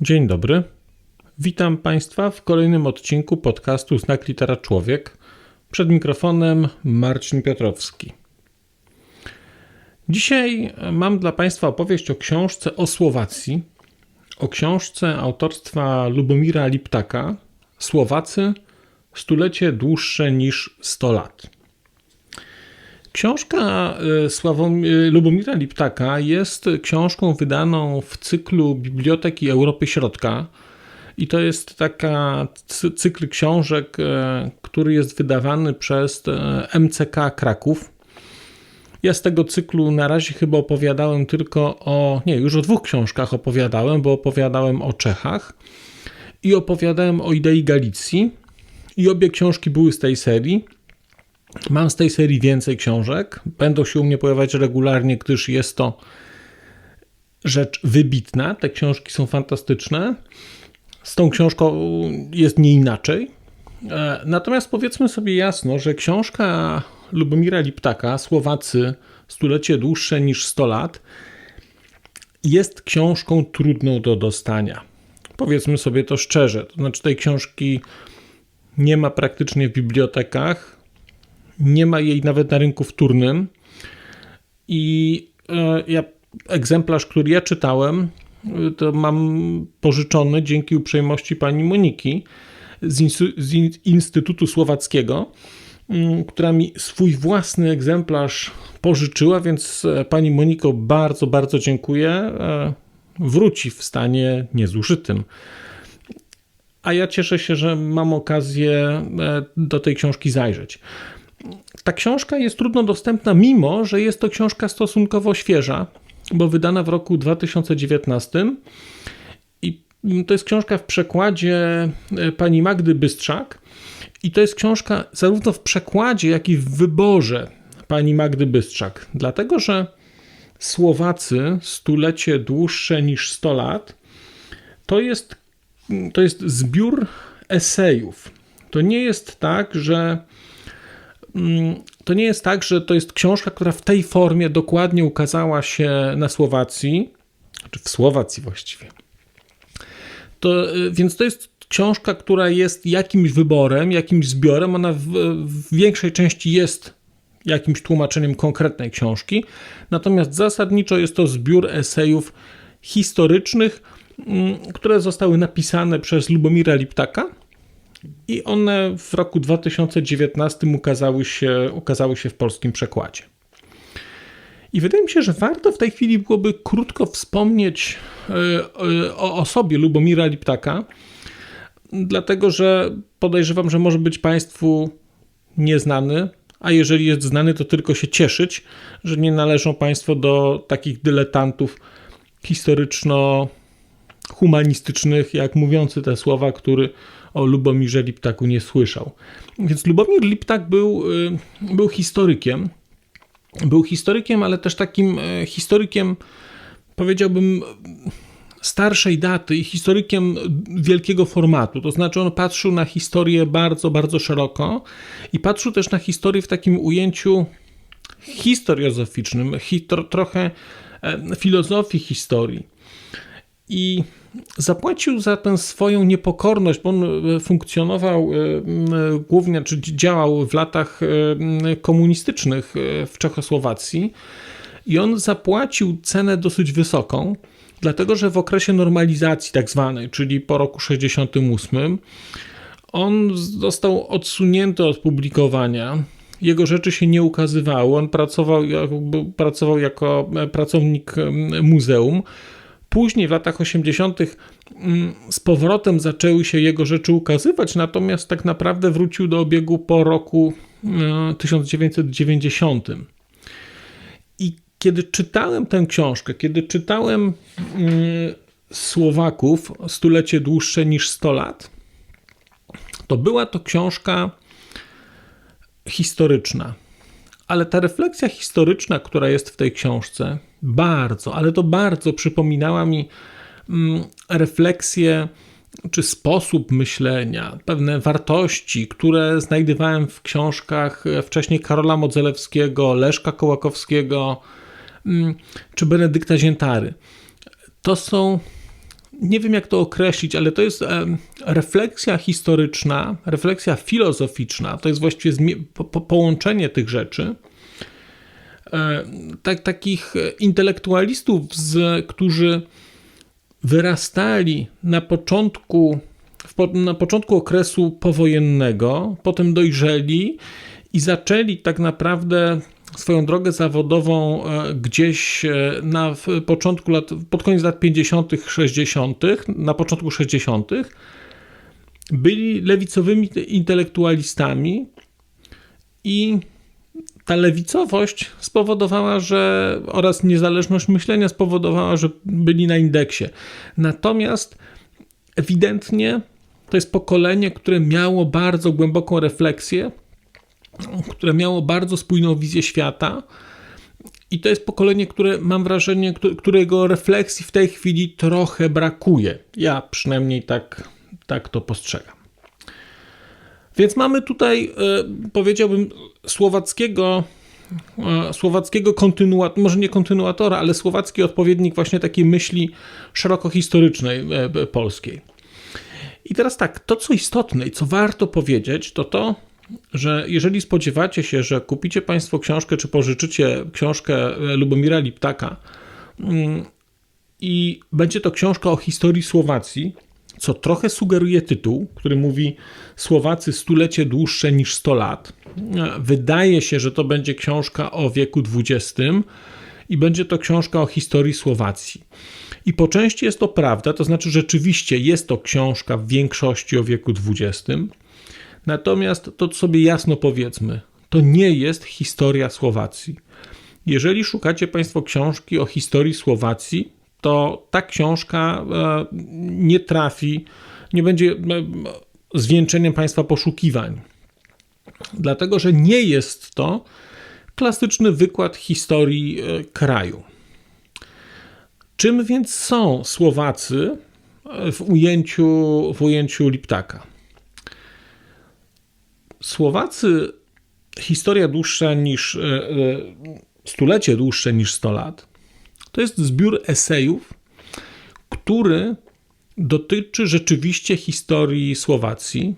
Dzień dobry. Witam Państwa w kolejnym odcinku podcastu Znak Litera Człowiek. Przed mikrofonem Marcin Piotrowski. Dzisiaj mam dla Państwa opowieść o książce o Słowacji, o książce autorstwa Lubomira Liptaka Słowacy stulecie dłuższe niż 100 lat. Książka e, Sławom- Lubomira Liptaka jest książką wydaną w cyklu Biblioteki Europy Środka. I to jest taka cy- cykl książek, e, który jest wydawany przez e, MCK Kraków. Ja z tego cyklu na razie chyba opowiadałem tylko o. Nie, już o dwóch książkach opowiadałem, bo opowiadałem o Czechach i opowiadałem o idei Galicji. I obie książki były z tej serii. Mam z tej serii więcej książek. Będą się u mnie pojawiać regularnie, gdyż jest to rzecz wybitna. Te książki są fantastyczne. Z tą książką jest nie inaczej. E, Natomiast powiedzmy sobie jasno, że książka Lubomira Liptaka, Słowacy, stulecie dłuższe niż 100 lat, jest książką trudną do dostania. Powiedzmy sobie to szczerze. To znaczy, tej książki nie ma praktycznie w bibliotekach, nie ma jej nawet na rynku wtórnym. I e, ja, egzemplarz, który ja czytałem, e, to mam pożyczony dzięki uprzejmości pani Moniki z, Instytutu Słowackiego, mm, która mi swój własny egzemplarz pożyczyła, więc e, pani Moniko bardzo, bardzo dziękuję. Wróci w stanie niezużytym. A ja cieszę się, że mam okazję do tej książki zajrzeć. Ta książka jest trudno dostępna, mimo że jest to książka stosunkowo świeża, bo wydana w roku 2019. I to jest książka w przekładzie e, pani Magdy Bystrzak. I to jest książka zarówno w przekładzie, jak i w wyborze pani Magdy Bystrzak. Dlatego, że Słowacy stulecie dłuższe niż 100 lat to jest, to jest zbiór esejów. To nie jest tak, że mm, to nie jest tak, że to jest książka, która w tej formie dokładnie ukazała się na Słowacji, czy w Słowacji właściwie. To, y, więc to jest książka, która jest jakimś wyborem, jakimś zbiorem. Ona w, w większej części jest jakimś tłumaczeniem konkretnej książki, natomiast zasadniczo jest to zbiór esejów historycznych, mm, które zostały napisane przez Lubomira Liptaka i one w roku 2019 ukazały się, ukazały się w polskim przekładzie. I wydaje mi się, że warto w tej chwili byłoby krótko wspomnieć e, o osobie Lubomira Liptaka, dlatego że podejrzewam, że może być Państwu nieznany, a jeżeli jest znany, to tylko się cieszyć, że nie należą Państwo do takich dyletantów historyczno-humanistycznych, jak mówiący te słowa, który o Lubomirze Liptaku nie słyszał. Więc Lubomir Liptak był, y, był historykiem. Był historykiem, ale też takim y, historykiem, powiedziałbym, starszej daty i historykiem wielkiego formatu. To znaczy, on patrzył na historię bardzo, bardzo szeroko i patrzył też na historię w takim ujęciu historiozoficznym, hi, tro, trochę e, filozofii historii. I zapłacił za tę swoją niepokorność, bo on e, funkcjonował e, m, głównie, czy działał w latach e, komunistycznych e, w Czechosłowacji i on zapłacił cenę dosyć wysoką, dlatego że w okresie normalizacji tak zwanej, czyli po roku 68, on został odsunięty od publikowania. Jego rzeczy się nie ukazywały. On pracował, pracował jako e, pracownik muzeum. Później w latach 80. mm, z powrotem zaczęły się jego rzeczy ukazywać, natomiast tak naprawdę wrócił do obiegu po roku e, 1990. I kiedy czytałem tę książkę, kiedy czytałem mm, Słowaków stulecie dłuższe niż 100 lat, to była to książka historyczna. Ale ta refleksja historyczna, która jest w tej książce, bardzo, ale to bardzo przypominała mi mm, refleksję czy sposób myślenia, pewne wartości, które znajdowałem w książkach e, wcześniej Karola Modzelewskiego, Leszka Kołakowskiego mm, czy Benedykta Ziętary. To są nie wiem jak to określić, ale to jest refleksja historyczna, refleksja filozoficzna, to jest właściwie połączenie tych rzeczy. E, tak, takich intelektualistów, z, którzy wyrastali na początku, na początku okresu powojennego, potem dojrzeli i zaczęli tak naprawdę swoją drogę zawodową e, gdzieś e, na początku lat, pod koniec lat 50., 60., na początku 60., byli lewicowymi intelektualistami i ta lewicowość spowodowała, że oraz niezależność myślenia spowodowała, że byli na indeksie. Natomiast ewidentnie to jest pokolenie, które miało bardzo głęboką refleksję które miało bardzo spójną wizję świata. I to jest pokolenie, które mam wrażenie, którego refleksji w tej chwili trochę brakuje. Ja przynajmniej tak, tak to postrzegam. Więc mamy tutaj, e, powiedziałbym, słowackiego, e, słowackiego kontynuatora, może nie kontynuatora, ale słowacki odpowiednik właśnie takiej myśli szeroko historycznej e, polskiej. I teraz tak, to co istotne i co warto powiedzieć, to to, że jeżeli spodziewacie się, że kupicie Państwo książkę, czy pożyczycie książkę Lubomira Liptaka mm, i będzie to książka o historii Słowacji, co trochę sugeruje tytuł, który mówi Słowacy stulecie dłuższe niż 100 lat. Wydaje się, że to będzie książka o wieku XX i będzie to książka o historii Słowacji. I po części jest to prawda, to znaczy rzeczywiście jest to książka w większości o wieku XX, Natomiast to sobie jasno powiedzmy, to nie jest historia Słowacji. Jeżeli szukacie Państwo książki o historii Słowacji, to ta książka e, nie trafi, nie będzie e, zwieńczeniem Państwa poszukiwań. Dlatego, że nie jest to klasyczny wykład historii e, kraju. Czym więc są Słowacy w ujęciu, w ujęciu Liptaka? Słowacy historia dłuższa niż stulecie dłuższe niż 100 lat. To jest zbiór esejów, który dotyczy rzeczywiście historii Słowacji.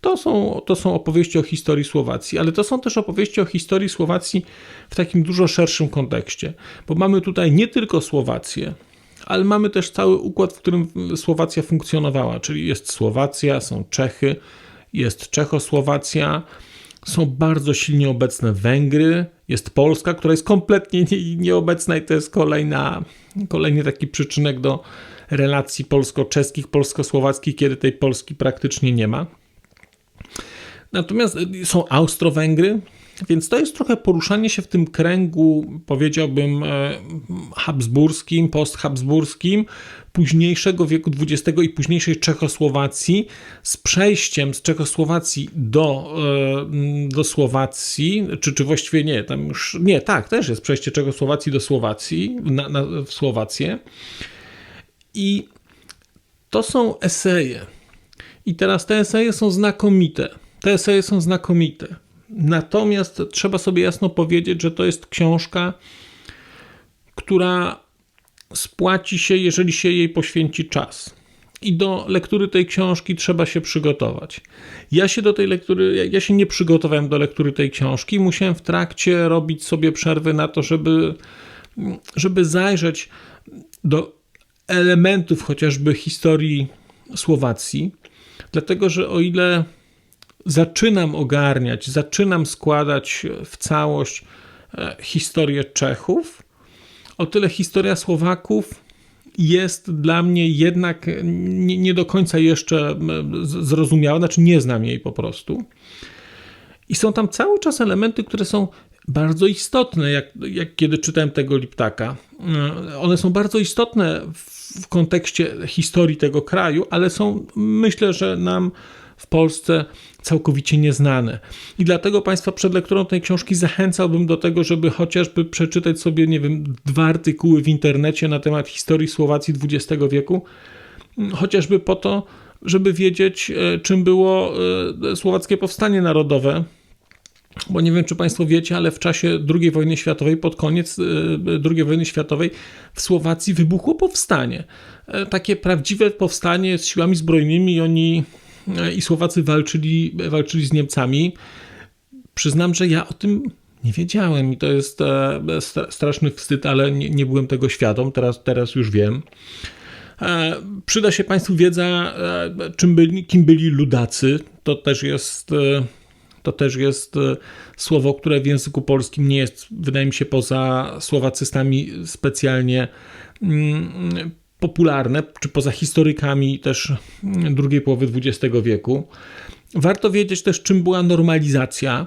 To są, to są opowieści o historii Słowacji, ale to są też opowieści o historii Słowacji w takim dużo szerszym kontekście, bo mamy tutaj nie tylko Słowację, ale mamy też cały układ, w którym Słowacja funkcjonowała, czyli jest Słowacja, są Czechy, jest Czechosłowacja, są bardzo silnie obecne Węgry, jest Polska, która jest kompletnie nieobecna i to jest kolejna, kolejny taki przyczynek do relacji polsko-czeskich, polsko-słowackich, kiedy tej Polski praktycznie nie ma. Natomiast są Austro-Węgry, więc to jest trochę poruszanie się w tym kręgu, powiedziałbym, e, habsburskim, post-habsburskim, późniejszego wieku XX i późniejszej Czechosłowacji, z przejściem z Czechosłowacji do, e, do Słowacji, czy, czy właściwie nie, tam już, nie, tak, też jest przejście Czechosłowacji do Słowacji, na, na, w Słowację. I to są eseje. I teraz te eseje są znakomite. Te eseje są znakomite. Natomiast trzeba sobie jasno powiedzieć, że to jest książka, która spłaci się, jeżeli się jej poświęci czas. I do lektury tej książki trzeba się przygotować. Ja się do tej lektury, ja się nie przygotowałem do lektury tej książki. Musiałem w trakcie robić sobie przerwy na to, żeby, żeby zajrzeć do elementów chociażby historii Słowacji. Dlatego, że o ile zaczynam ogarniać, zaczynam składać w całość e, historię Czechów, o tyle historia Słowaków jest dla mnie jednak nie, nie, do końca jeszcze zrozumiała, znaczy nie znam jej po prostu. I są tam cały czas elementy, które są bardzo istotne, jak, jak kiedy czytałem tego Liptaka. E, one są bardzo istotne w kontekście historii tego kraju, ale są, myślę, że nam w Polsce całkowicie nieznane. I dlatego Państwa przed lekturą tej książki zachęcałbym do tego, żeby chociażby przeczytać sobie, nie wiem, dwa artykuły w internecie na temat historii Słowacji XX wieku, chociażby po to, żeby wiedzieć, e, czym było e, słowackie powstanie narodowe bo nie wiem, czy Państwo wiecie, ale w czasie II wojny światowej, pod koniec II wojny światowej, w Słowacji wybuchło powstanie. Takie prawdziwe powstanie z siłami zbrojnymi i oni i Słowacy walczyli, walczyli z Niemcami. Przyznam, że ja o tym nie wiedziałem i to jest e, straszny wstyd, ale nie, nie byłem tego świadom, teraz, teraz już wiem. E, przyda się Państwu wiedza, e, czym byli, kim byli ludacy. To też jest, to też jest słowo, które w języku polskim nie jest, wydaje mi się, poza słowacystami specjalnie mm, popularne, czy poza historykami też drugiej połowy XX wieku. Warto wiedzieć też, czym była normalizacja.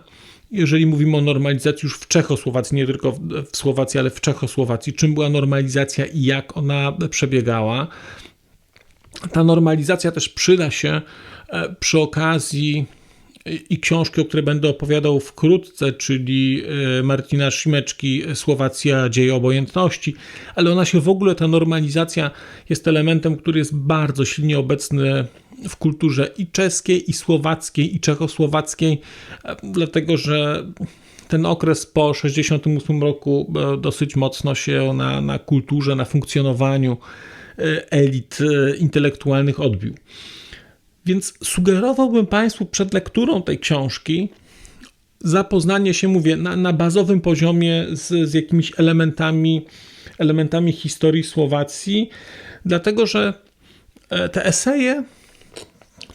Jeżeli mówimy o normalizacji już w Czechosłowacji, nie tylko w Słowacji, ale w Czechosłowacji, czym była normalizacja i jak ona przebiegała. Ta normalizacja też przyda się e, przy okazji i książki, o której będę opowiadał wkrótce, czyli e, Martina Szymeczki Słowacja dzieje obojętności, ale ona się w ogóle, ta normalizacja jest elementem, który jest bardzo silnie obecny w kulturze i czeskiej, i słowackiej, i czechosłowackiej, e, dlatego że ten okres po 1968 roku e, dosyć mocno się na, na kulturze, na funkcjonowaniu elit intelektualnych odbił. Więc sugerowałbym Państwu przed lekturą tej książki zapoznanie się, mówię, na, na bazowym poziomie z, z jakimiś elementami, elementami historii Słowacji, dlatego że e, te eseje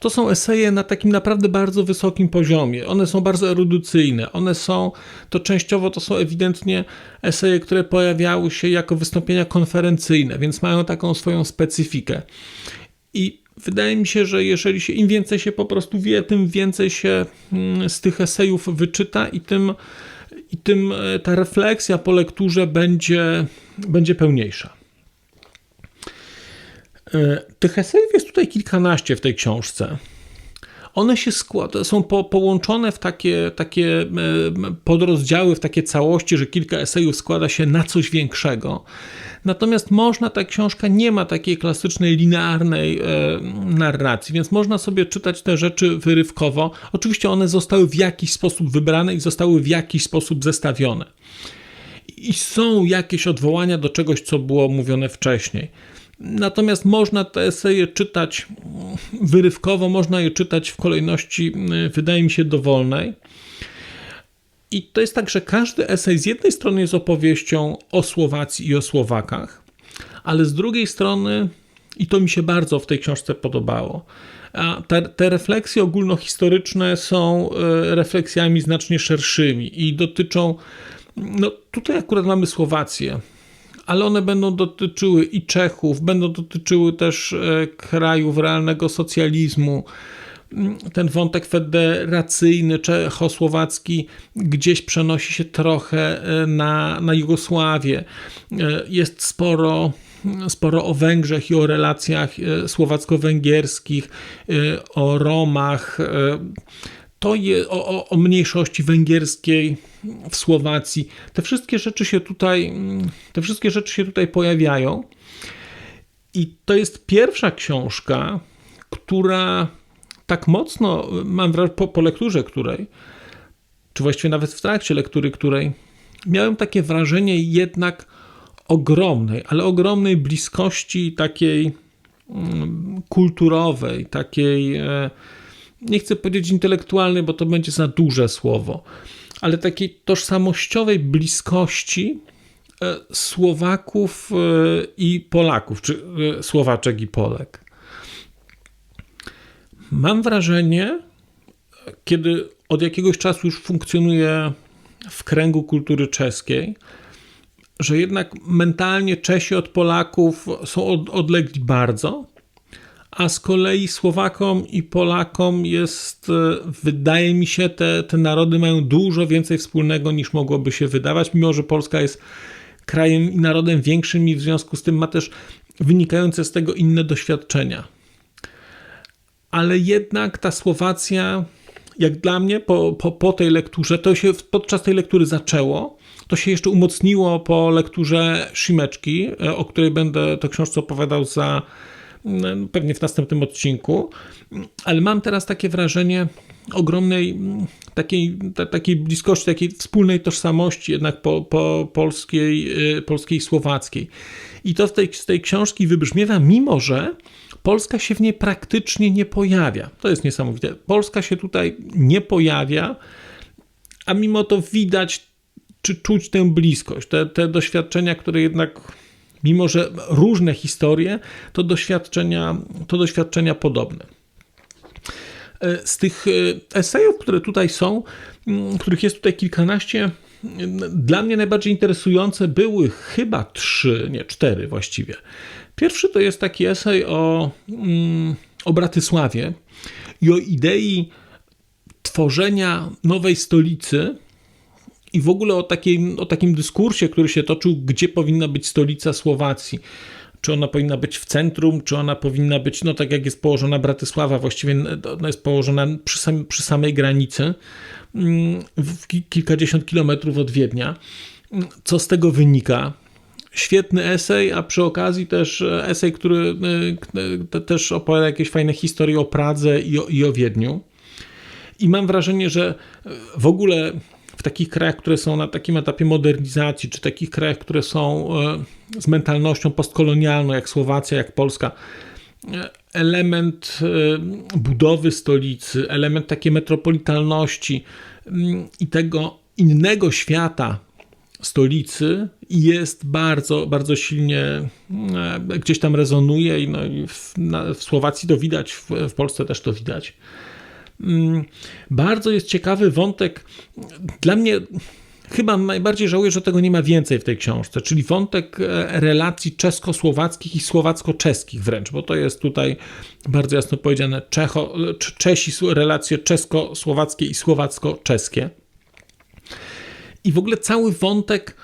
to są eseje na takim naprawdę bardzo wysokim poziomie. One są bardzo erudycyjne. One są, to częściowo to są ewidentnie eseje, które pojawiały się jako wystąpienia konferencyjne, więc mają taką swoją specyfikę. I wydaje mi się, że jeżeli się im więcej się po prostu wie, tym więcej się mm, z tych esejów wyczyta i tym, i tym e, ta refleksja po lekturze będzie, będzie pełniejsza. E, tych esejów jest tutaj kilkanaście w tej książce. One się składa, są po, połączone w takie, takie e, podrozdziały, w takie całości, że kilka esejów składa się na coś większego. Natomiast można, ta książka nie ma takiej klasycznej, linearnej e, narracji, więc można sobie czytać te rzeczy wyrywkowo. Oczywiście one zostały w jakiś sposób wybrane i zostały w jakiś sposób zestawione. I są jakieś odwołania do czegoś, co było mówione wcześniej. Natomiast można te eseje czytać wyrywkowo, można je czytać w kolejności, e, wydaje mi się, dowolnej. I to jest tak, że każdy esej z jednej strony jest opowieścią o Słowacji i o Słowakach, ale z drugiej strony, i to mi się bardzo w tej książce podobało, te, te refleksje ogólnohistoryczne są e, refleksjami znacznie szerszymi i dotyczą, no tutaj akurat mamy Słowację, ale one będą dotyczyły i Czechów, będą dotyczyły też e, krajów realnego socjalizmu, ten wątek federacyjny czechosłowacki gdzieś przenosi się trochę e, na, na Jugosławię. E, jest sporo sporo o Węgrzech i o relacjach słowacko-węgierskich, o Romach, to je, o, o, mniejszości węgierskiej w Słowacji. Te wszystkie rzeczy się tutaj, te wszystkie rzeczy się tutaj pojawiają. I to jest pierwsza książka, która tak mocno, mam wrażenie, po, po lekturze której, czy właściwie nawet w trakcie lektury której, miałem takie wrażenie jednak ogromnej, ale ogromnej bliskości takiej mm, kulturowej, takiej, e, nie chcę powiedzieć intelektualnej, bo to będzie za duże słowo, ale takiej tożsamościowej bliskości e, Słowaków e, i Polaków, czy Słowaczek i Polek. Mam wrażenie, kiedy od jakiegoś czasu już funkcjonuję w kręgu kultury czeskiej, że jednak mentalnie Czesi od Polaków są od, odlegli bardzo, a z kolei Słowakom i Polakom jest, wydaje mi się, te, te narody mają dużo więcej wspólnego niż mogłoby się wydawać, mimo że Polska jest krajem i narodem większym i w związku z tym ma też wynikające z tego inne doświadczenia ale jednak ta Słowacja, jak dla mnie, po, po, po tej lekturze, to się podczas tej lektury zaczęło. To się jeszcze umocniło po lekturze Szymeczki, e, o której będę to książce opowiadał za, pewnie w następnym odcinku, ale mam teraz takie wrażenie ogromnej takiej, takiej bliskości, takiej wspólnej tożsamości jednak po, po polskiej, polskiej i słowackiej. I to w tej, z tej książki wybrzmiewa, mimo że Polska się w niej praktycznie nie pojawia. To jest niesamowite. Polska się tutaj nie pojawia, a mimo to widać czy czuć tę bliskość, te, te doświadczenia, które jednak, mimo że różne historie, to doświadczenia, to doświadczenia podobne. E, z tych e, esejów, które tutaj są, których jest tutaj kilkanaście, dla mnie najbardziej interesujące były chyba trzy, nie cztery właściwie. Pierwszy to jest taki esej o, o Bratysławie i o idei tworzenia nowej stolicy i w ogóle o, takiej, o takim dyskursie, który się toczył, gdzie powinna być stolica Słowacji. Czy ona powinna być w centrum, czy ona powinna być, no tak jak jest położona Bratysława, właściwie ona jest położona przy, sam, przy samej granicy, mm, kilkadziesiąt kilometrów od Wiednia. Co z tego wynika? Świetny esej, a przy okazji też esej, który e, też opowiada jakieś fajne historie o Pradze i o, i o Wiedniu. I mam wrażenie, że w ogóle w takich krajach, które są na takim etapie modernizacji, czy takich krajach, które są e, z mentalnością postkolonialną, jak Słowacja, jak Polska, e, element e, budowy stolicy, element takiej metropolitalności mm, i tego innego świata stolicy jest bardzo, bardzo silnie gdzieś tam rezonuje i, no, i w, na, w Słowacji to widać, w, w Polsce też to widać. Mm, bardzo jest ciekawy wątek. Dla mnie chyba najbardziej żałuję, że tego nie ma więcej w tej książce, czyli wątek e, relacji czesko-słowackich i słowacko-czeskich wręcz, bo to jest tutaj bardzo jasno powiedziane Czecho, Czesi, relacje czesko-słowackie i słowacko-czeskie. I w ogóle cały wątek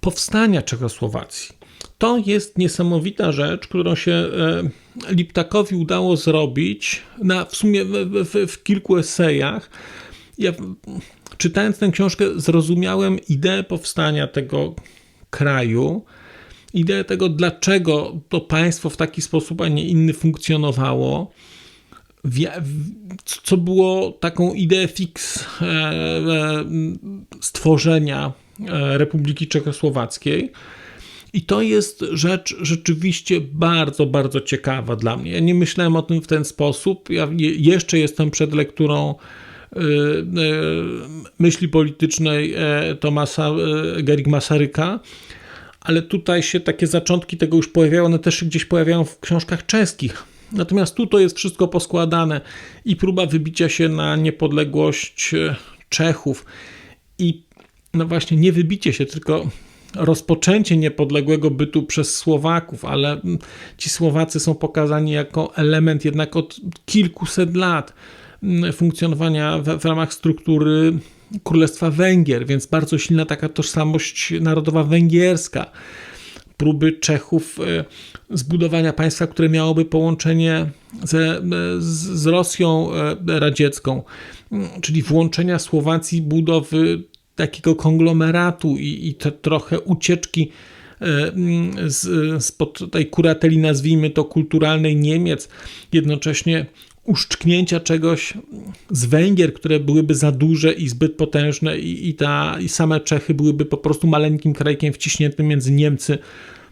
powstania Czechosłowacji. To jest niesamowita rzecz, którą się e, Liptakowi udało zrobić na, w sumie w, w, w kilku esejach. Ja czytając tę książkę zrozumiałem ideę powstania tego kraju, ideę tego, dlaczego to państwo w taki sposób, a nie inny funkcjonowało, co było taką ideę fix e, e, stworzenia Republiki Czechosłowackiej. I to jest rzecz rzeczywiście bardzo, bardzo ciekawa dla mnie. Ja nie myślałem o tym w ten sposób. Ja jeszcze jestem przed lekturą y, y, myśli politycznej e, Tomasa e, Gerig Masaryka, ale tutaj się takie zaczątki tego już pojawiają, one też gdzieś pojawiają w książkach czeskich. Natomiast tu to jest wszystko poskładane i próba wybicia się na niepodległość e, Czechów. I no właśnie, nie wybicie się, tylko rozpoczęcie niepodległego bytu przez Słowaków, ale ci Słowacy są pokazani jako element jednak od kilkuset lat mm, funkcjonowania w, w ramach struktury Królestwa Węgier, więc bardzo silna taka tożsamość narodowa węgierska. Próby Czechów e, zbudowania państwa, które miałoby połączenie ze, z Rosją e, radziecką, mm, czyli włączenia Słowacji budowy takiego konglomeratu i, i trochę ucieczki e, z, spod tej kurateli, nazwijmy to kulturalnej Niemiec, jednocześnie uszczknięcia czegoś z Węgier, które byłyby za duże i zbyt potężne i, i, ta, i same Czechy byłyby po prostu maleńkim krajkiem wciśniętym między Niemcy,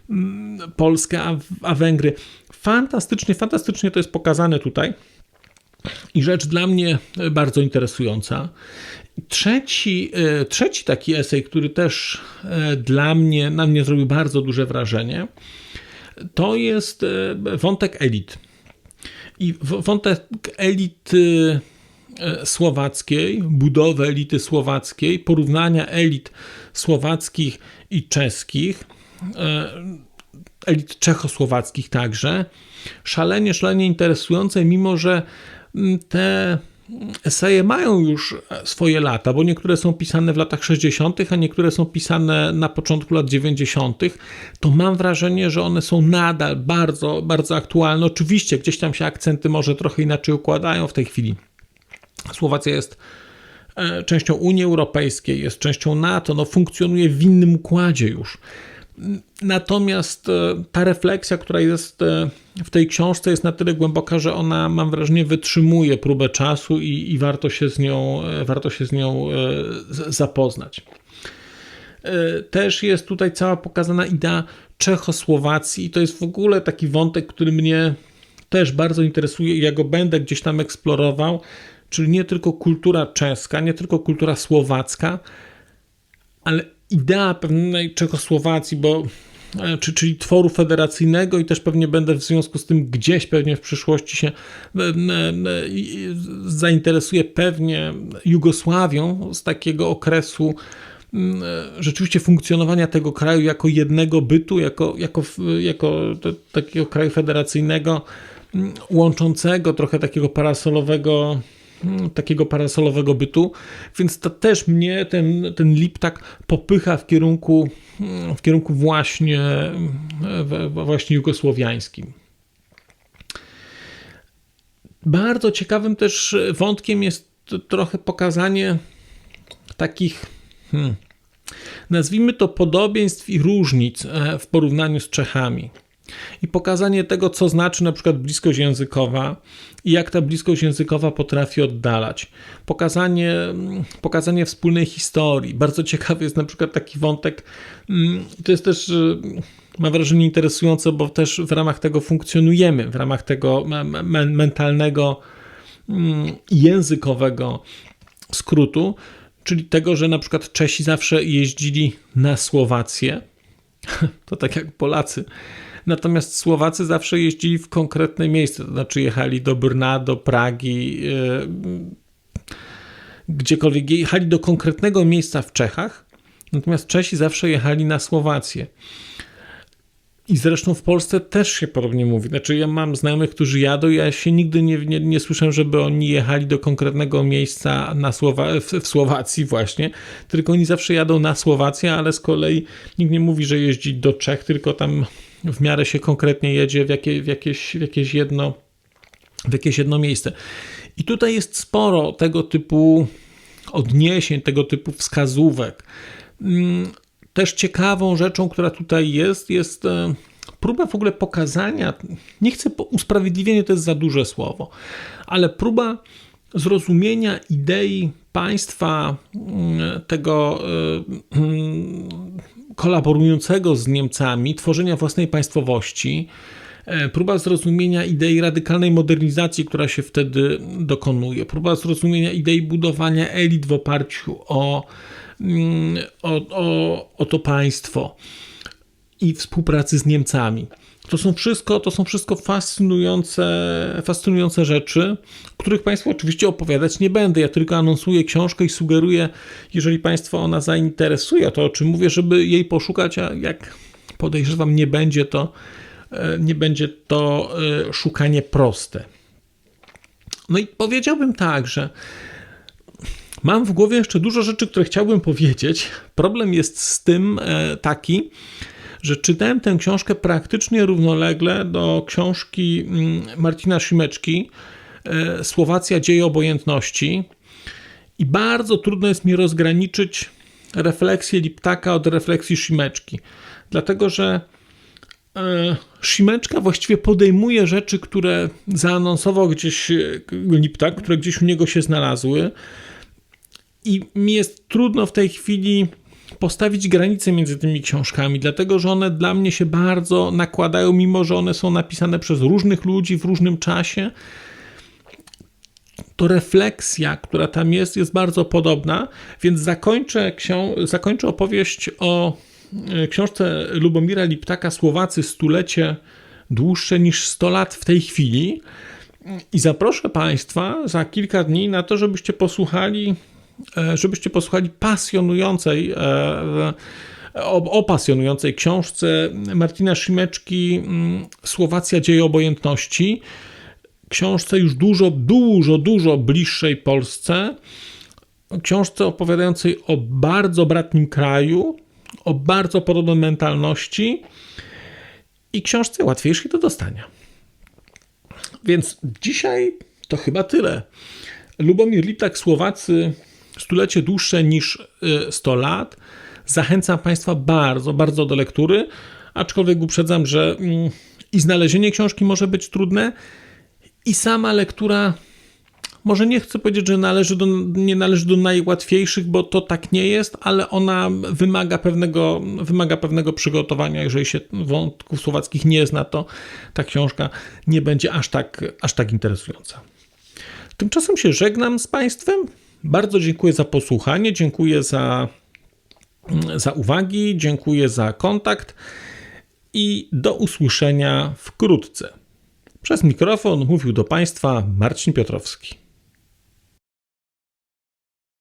mm, Polskę a, a Węgry. Fantastycznie, fantastycznie to jest pokazane tutaj. I rzecz dla mnie bardzo interesująca. Trzeci, e, trzeci taki esej, który też e, dla mnie, na mnie zrobił bardzo duże wrażenie, to jest e, wątek elit. I wątek elity słowackiej, budowę elity słowackiej, porównania elit słowackich i czeskich, elit czechosłowackich także. Szalenie, szalenie interesujące, mimo że te eseje mają już swoje lata, bo niektóre są pisane w latach 60., a niektóre są pisane na początku lat 90., to mam wrażenie, że one są nadal bardzo, bardzo aktualne. Oczywiście gdzieś tam się akcenty może trochę inaczej układają w tej chwili. Słowacja jest e, częścią Unii Europejskiej, jest częścią NATO, no funkcjonuje w innym układzie już. Natomiast e, ta refleksja, która jest e, w tej książce, jest na tyle głęboka, że ona, mam wrażenie, wytrzymuje próbę czasu i, i warto, się z nią, e, warto się z nią zapoznać. Też jest tutaj cała pokazana idea Czechosłowacji, i to jest w ogóle taki wątek, który mnie też bardzo interesuje i ja go będę gdzieś tam eksplorował, czyli nie tylko kultura czeska, nie tylko kultura słowacka, ale idea pewnej Czechosłowacji, bo e, czy, czyli tworu federacyjnego i też pewnie będę w związku z tym gdzieś pewnie w przyszłości się e, e, zainteresuję pewnie Jugosławią z takiego okresu rzeczywiście funkcjonowania tego kraju jako jednego bytu, jako, jako, jako takiego kraju federacyjnego, łączącego trochę takiego parasolowego takiego parasolowego bytu, więc to też mnie ten, ten lip tak popycha w kierunku, hmm, w kierunku właśnie, właśnie jugosłowiańskim. Bardzo ciekawym też wątkiem jest trochę pokazanie takich, hmm, nazwijmy to podobieństw i różnic e, w porównaniu z Czechami i pokazanie tego, co znaczy na przykład bliskość językowa i jak ta bliskość językowa potrafi oddalać. Pokazanie, pokazanie wspólnej historii. Bardzo ciekawy jest na przykład taki wątek, mm, to jest też mam wrażenie interesujące, bo też w ramach tego funkcjonujemy, w ramach tego mentalnego mm, językowego skrótu, czyli tego, że na przykład Czesi zawsze jeździli na Słowację, to tak jak Polacy Natomiast Słowacy zawsze jeździli w konkretne miejsce, to znaczy jechali do Brna, do Pragi, e, gdziekolwiek jechali do konkretnego miejsca w Czechach, natomiast Czesi zawsze jechali na Słowację. I zresztą w Polsce też się podobnie mówi. Znaczy, ja mam znajomych, którzy jadą, ja się nigdy nie, nie, nie słyszę, żeby oni jechali do konkretnego miejsca na Słowa w, w, Słowacji, właśnie, tylko oni zawsze jadą na Słowację, ale z kolei nikt nie mówi, że jeździ do Czech, tylko tam w miarę się konkretnie jedzie w, jakie, w, jakieś, w, jakieś jedno, w jakieś jedno miejsce. I tutaj jest sporo tego typu odniesień, tego typu wskazówek. Mm, też ciekawą rzeczą, która tutaj jest, jest e, próba w ogóle pokazania, nie chcę, usprawiedliwienie to jest za duże słowo, ale próba zrozumienia idei państwa mm, tego e, mm, kolaborującego z Niemcami, tworzenia własnej państwowości, e, próba zrozumienia idei radykalnej modernizacji, która się wtedy dokonuje, próba zrozumienia idei budowania elit w oparciu o, mm, o, o, o to państwo i współpracy z Niemcami. To są wszystko, to są wszystko fascynujące, fascynujące rzeczy, których Państwu oczywiście opowiadać nie będę. Ja tylko anonsuję książkę i sugeruję, jeżeli Państwa ona zainteresuje, to o czym mówię, żeby jej poszukać, a jak podejrzewam, nie będzie to, e, nie będzie to e, szukanie proste. No i powiedziałbym tak, że mam w głowie jeszcze dużo rzeczy, które chciałbym powiedzieć. Problem jest z tym e, taki, że czytałem tę książkę praktycznie równolegle do książki mm, Martina Szymeczki e, Słowacja dzieje obojętności. I bardzo trudno jest mi rozgraniczyć refleksję Liptaka od refleksji Szymeczki, dlatego że e, Szymeczka właściwie podejmuje rzeczy, które zaanonsował gdzieś e, Liptak, które gdzieś u niego się znalazły. I mi jest trudno w tej chwili postawić granice między tymi książkami, dlatego że one dla mnie się bardzo nakładają, mimo że one są napisane przez różnych ludzi w różnym czasie. To refleksja, która tam jest, jest bardzo podobna, więc zakończę, ksią- zakończę opowieść o e, książce Lubomira Liptaka Słowacy stulecie dłuższe niż 100 lat w tej chwili. I zaproszę Państwa za kilka dni na to, żebyście posłuchali żebyście posłuchali pasjonującej e, o, o pasjonującej książce Martina Szymeczki mm, Słowacja dzieje obojętności. Książce już dużo, dużo, dużo bliższej Polsce. Książce opowiadającej o bardzo bratnim kraju, o bardzo podobnej mentalności i książce łatwiejszej do dostania. Więc dzisiaj to chyba tyle. Lubomir Liptak, Słowacy stulecie dłuższe niż 100 y, lat. Zachęcam Państwa bardzo, bardzo do lektury, aczkolwiek uprzedzam, że mm, i znalezienie książki może być trudne, i sama lektura może nie chcę powiedzieć, że należy do, nie należy do najłatwiejszych, bo to tak nie jest, ale ona wymaga pewnego, wymaga pewnego przygotowania. Jeżeli się wątków słowackich nie zna, to ta książka nie będzie aż tak, aż tak interesująca. Tymczasem się żegnam z Państwem. Bardzo dziękuję za posłuchanie, dziękuję za, za uwagi, dziękuję za kontakt i do usłyszenia wkrótce. Przez mikrofon mówił do Państwa Marcin Piotrowski.